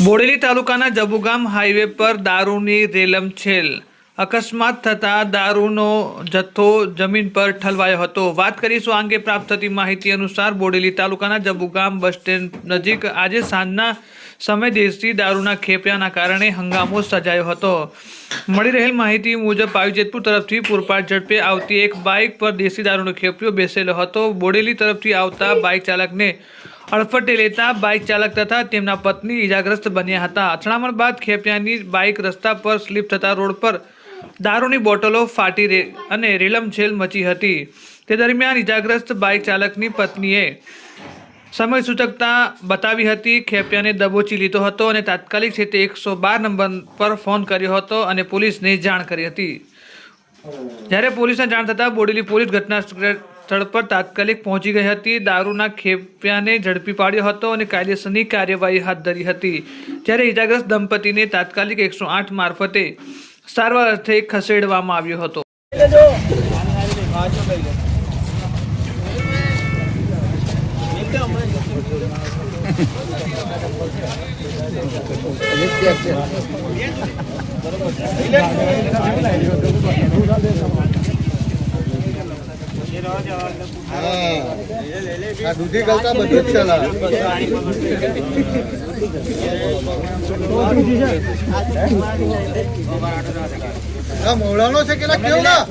બોડેલી તાલુકાના જબુગામ હાઈવે પર દારૂની રેલમછેલ અકસ્માત થતાં દારૂનો જથ્થો જમીન પર ઠલવાયો હતો. વાત કરીશું આ અંગે પ્રાપ્ત થતી માહિતી અનુસાર બોડેલી તાલુકાના જબુગામ બસ સ્ટેન્ડ નજીક આજે સાંજના સમય દેશી દારૂના ખેપિયાના કારણે હંગામો સર્જાયો હતો. મળી રહેલ માહિતી મુજબ પાવીજેતપુર તરફથી પૂરપાટ ઝડપે આવતી એક બાઇક પર દેશી દારૂનો ખેપિયો બેસેલો હતો. બોડેલી તરફથી આવતા બાઇક ચાલકને અડફટે લેતા બાઇક ચાલક તથા તેમના પત્ની ઈજાગ્રસ્ત બન્યા હતા. અથડામણ બાદ ખેપિયાની બાઇક રસ્તા પર સ્લીપ થતા રોડ પર દારૂની બોટલો ફાટી અને રેલમછેલ મચી હતી. તે દરમિયાન ઈજાગ્રસ્ત બાઇક ચાલકની પત્નીએ સમય સૂચકતા બતાવી હતી. ખેપિયાને દબોચી લીધો હતો અને તાત્કાલિક છે તે એકસો બાર નંબર પર ફોન કર્યો હતો અને પોલીસને જાણ કરી હતી. જ્યારે પોલીસને જાણ થતાં બોડેલી પોલીસ ઘટના સ્થળ પર તાત્કાલિક પહોંચી ગઈ હતી. દારૂના ખેપિયાને ઝડપી પાડ્યો હતો અને કાયદેસરની કાર્યવાહી હાથ ધરી હતી. જ્યારે ઇજાગ્રસ્ત દંપતીને તાત્કાલિક એકસો આઠ મારફતે સારવાર અર્થે ખસેડવામાં આવ્યો હતો. આ દૂધી કરતા બધું જ ચલા મોવડાનો છે કે કેવું ના